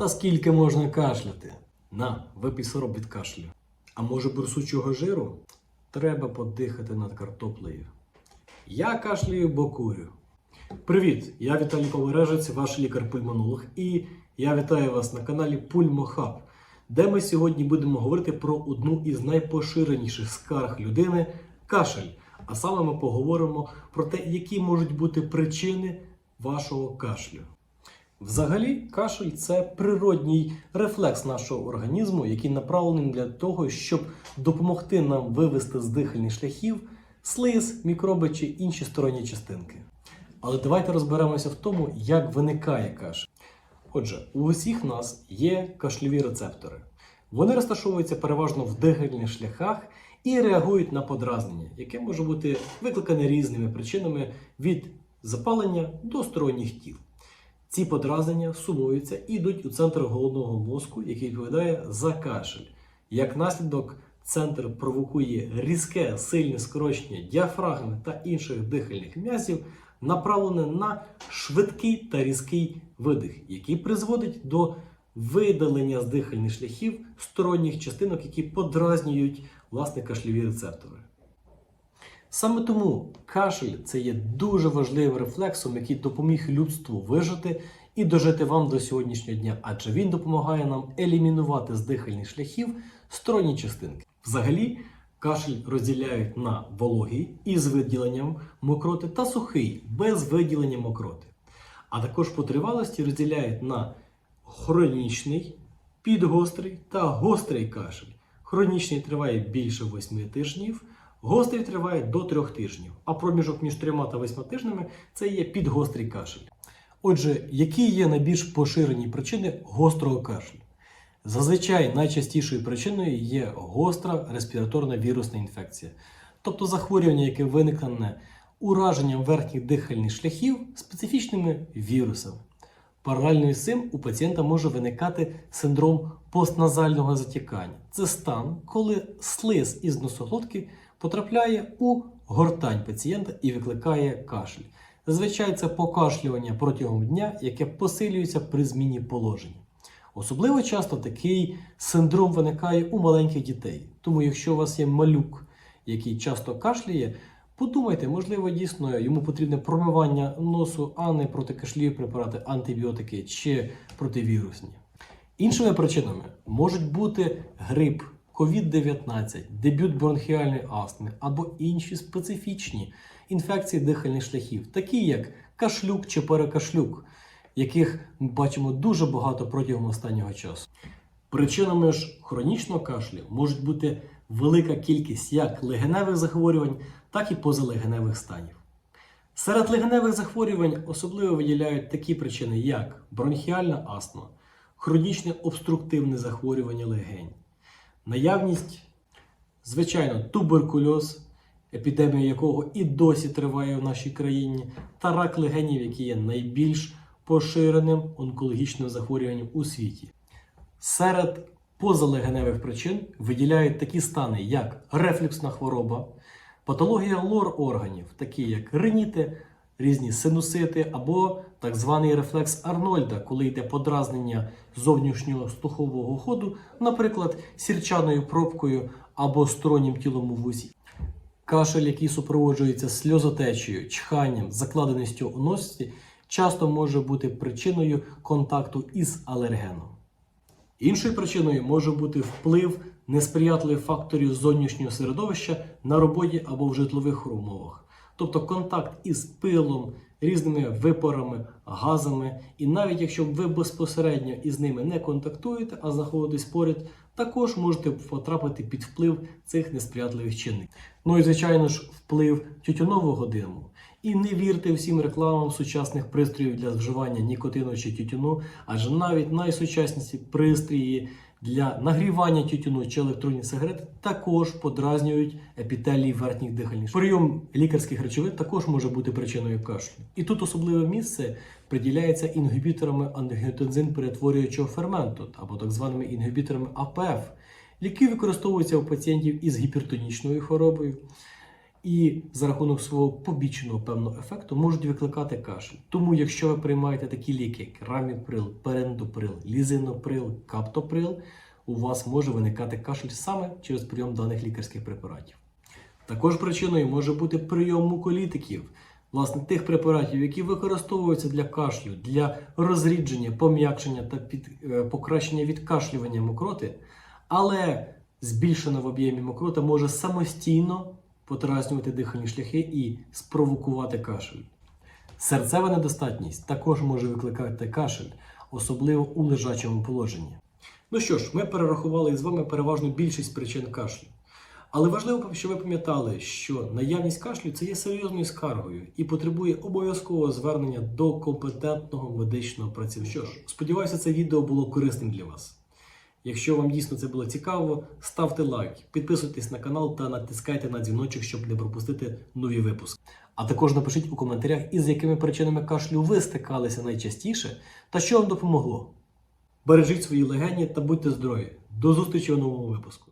Та скільки можна кашляти? На, випий сироп від кашлю. А може бурсучого жиру? Треба подихати над картоплею. Я кашлюю, бо курю. Привіт! Я Віталій Поворежець, ваш лікар-пульмонолог, і я вітаю вас на каналі Пульмохаб, де ми сьогодні будемо говорити про одну із найпоширеніших скарг людини кашель. А саме ми поговоримо про те, які можуть бути причини вашого кашлю. Взагалі, кашель це природній рефлекс нашого організму, який направлений для того, щоб допомогти нам вивести з дихальних шляхів слиз, мікроби чи інші сторонні частинки. Але давайте розберемося в тому, як виникає кашель. Отже, у усіх нас є кашльові рецептори. Вони розташовуються переважно в дихальних шляхах і реагують на подразнення, яке може бути викликане різними причинами від запалення до сторонніх тіл. Ці подразнення сумуються і йдуть у центр головного мозку, який відповідає за кашель. Як наслідок, центр провокує різке сильне скорочення діафрагми та інших дихальних м'язів, направлене на швидкий та різкий видих, який призводить до видалення з дихальних шляхів сторонніх частинок, які подразнюють власне кашльові рецептори. Саме тому кашель це є дуже важливим рефлексом, який допоміг людству вижити і дожити вам до сьогоднішнього дня, адже він допомагає нам елімінувати з дихальних шляхів сторонні частинки. Взагалі, кашель розділяють на вологий із виділенням мокроти та сухий без виділення мокроти. А також по тривалості розділяють на хронічний, підгострий та гострий кашель. Хронічний триває більше 8 тижнів. Гострий триває до 3 тижнів, а проміжок між 3 та 8 тижнями це є підгострий кашель. Отже, які є найбільш поширені причини гострого кашлю? Зазвичай найчастішою причиною є гостра респіраторна вірусна інфекція, тобто захворювання, яке виникне ураженням верхніх дихальних шляхів специфічними вірусами. Паралельно з цим у пацієнта може виникати синдром постназального затікання. Це стан, коли слиз із носоглотки потрапляє у гортань пацієнта і викликає кашель. Зазвичай це покашлювання протягом дня, яке посилюється при зміні положення. Особливо часто такий синдром виникає у маленьких дітей. Тому, якщо у вас є малюк, який часто кашляє, подумайте, можливо, дійсно йому потрібне промивання носу, а не протикашліві препарати, антибіотики чи противірусні. Іншими причинами можуть бути грип, COVID-19, дебют бронхіальної астми або інші специфічні інфекції дихальних шляхів, такі як кашлюк чи перекашлюк, яких ми бачимо дуже багато протягом останнього часу. Причинами ж хронічного кашлю можуть бути велика кількість як легеневих захворювань, так і позалегеневих станів. Серед легеневих захворювань особливо виділяють такі причини, як бронхіальна астма, хронічне обструктивне захворювання легень, наявність, звичайно, туберкульоз, епідемія якого і досі триває в нашій країні, та рак легенів, який є найбільш поширеним онкологічним захворюванням у світі. Серед позалегеневих причин виділяють такі стани, як рефлюксна хвороба, патологія лор органів, такі як риніти, різні синусити або так званий рефлекс Арнольда, коли йде подразнення зовнішнього слухового ходу, наприклад, сірчаною пробкою або стороннім тілом у вусі. Кашель, який супроводжується сльозотечею, чханням, закладеністю у носі, часто може бути причиною контакту із алергеном. Іншою причиною може бути вплив несприятливих факторів зовнішнього середовища на роботі або в житлових умовах, тобто контакт із пилом, різними випарами, газами, і навіть якщо ви безпосередньо із ними не контактуєте, а знаходитесь поряд, також можете потрапити під вплив цих несприятливих чинників. Ну і звичайно ж, вплив тютюнового диму. І не вірте всім рекламам сучасних пристроїв для вживання нікотину чи тютюну, адже навіть найсучасніші пристрої для нагрівання тютюну чи електронні сигарети також подразнюють епітелії верхніх дихальних. Прийом лікарських речовин також може бути причиною кашлю. І тут особливе місце приділяється інгібіторами ангіотензин перетворюючого ферменту або так званими інгібіторами АПФ, які використовуються у пацієнтів із гіпертонічною хворобою і за рахунок свого побічного певного ефекту можуть викликати кашель. Тому, якщо ви приймаєте такі ліки, як раміприл, перендоприл, лізиноприл, каптоприл, у вас може виникати кашель саме через прийом даних лікарських препаратів. Також причиною може бути прийом муколітиків, власне, тих препаратів, які використовуються для кашлю, для розрідження, пом'якшення та під, е, покращення відкашлювання мокроти, але збільшена в об'ємі мокрота може самостійно подразнювати дихальні шляхи і спровокувати кашель. Серцева недостатність також може викликати кашель, особливо у лежачому положенні. Ну що ж, ми перерахували з вами переважно більшість причин кашлю. Але важливо, щоб ви пам'ятали, що наявність кашлю це є серйозною скаргою і потребує обов'язкового звернення до компетентного медичного працівника. Що ж, сподіваюся, це відео було корисним для вас. Якщо вам дійсно це було цікаво, ставте лайк, підписуйтесь на канал та натискайте на дзвіночок, щоб не пропустити нові випуски. А також напишіть у коментарях, із якими причинами кашлю ви стикалися найчастіше та що вам допомогло. Бережіть свої легені та будьте здорові. До зустрічі у новому випуску.